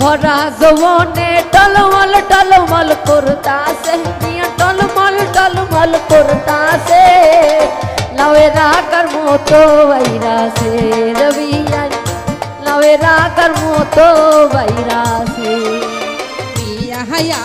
ভরা জবনে টলমল টলমল করতাছে। মিয়া টলমল টলমল করতাছে। লাউেরা কর মতো বাইরাছে রবি লাউেরা কর মতো বাইরাছে। দিয়া হায়া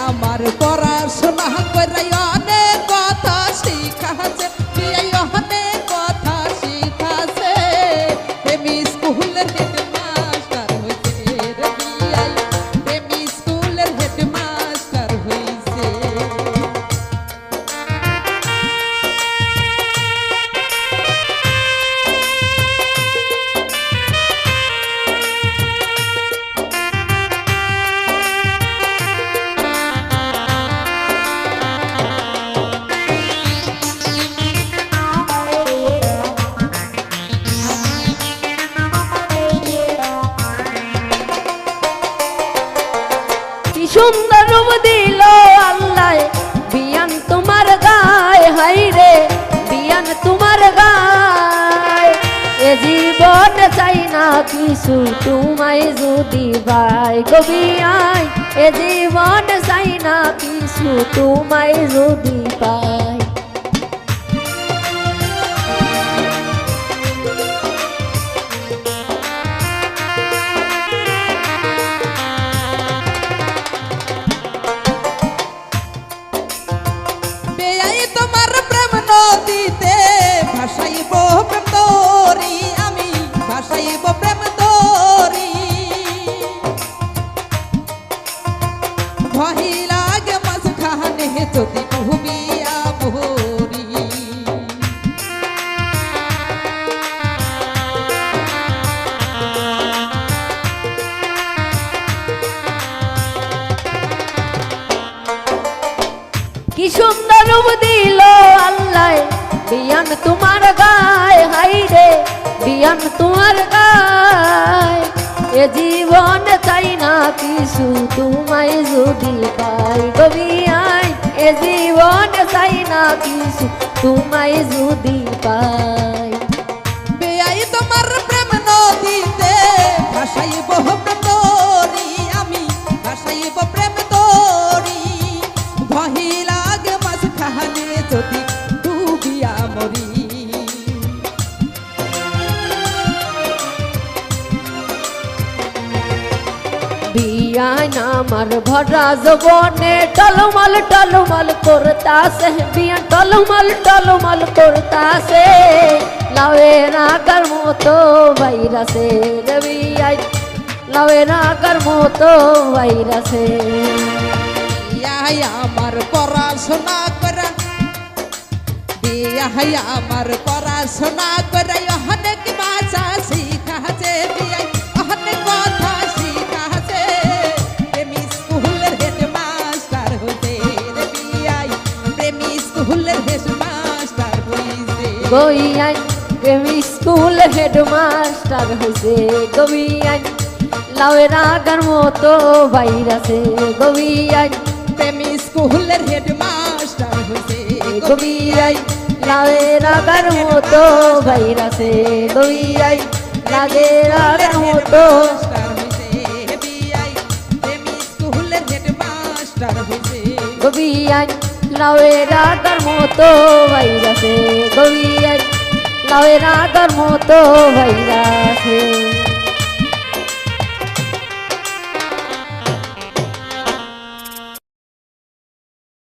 কিছু তোমায় যদি ভাই গবিয়াই এ জীবন চাই না কিছু তোমায় যদি পাই। সুন্দর রূপ দিল আল্লাহ। বিয়ান তোমার গায় হাই রে। বিয়ান তোমার গায়। এ জীবন চাই না কিছু, তোমায় যদি পাই গবিয়াই এ জীবন চাই না কিছু, তোমায় যদি পাই। বেয়াই তোমার প্রেম নদীতে ভাসাইব প্রেম আমি, ভাসাইব যদি ডুবিয়া মরি। আমার ভরা জবনে টলমল টলমল করতাছে। বিয়ান টলমল টলমল করতাছে। লাউে রাগার মতো বাইরাছে রে বিয়াই লাউে রাগার মতো বিয়াই আমার পড়াশোনা বিয়াই আমার পড়াশোনা করে অনেক ভাষা শিখাছে বিয়াই অনেক কথা শিখাছে। প্রেমী স্কুলের হেডমাস্টার হতে রে বিয়াই প্রেমী স্কুলের হেডমাস্টার হইছে। গইয়াই প্রেমী স্কুল হেডমাস্টার হয়েছে গবিয়াই লাউে রাগার মতো বাইরাছে গবিয়াই প্রেমী স্কুলের হেডমাস্টার হইছে গবিয়াই লাউে রাগার মতো বাইরাছে গবিয়াই লাগে রাগার মতো গবিয়াই লাউে রাগার মতো বাইরাছে গবিয়াই লাউে রাগার মতো বাইরা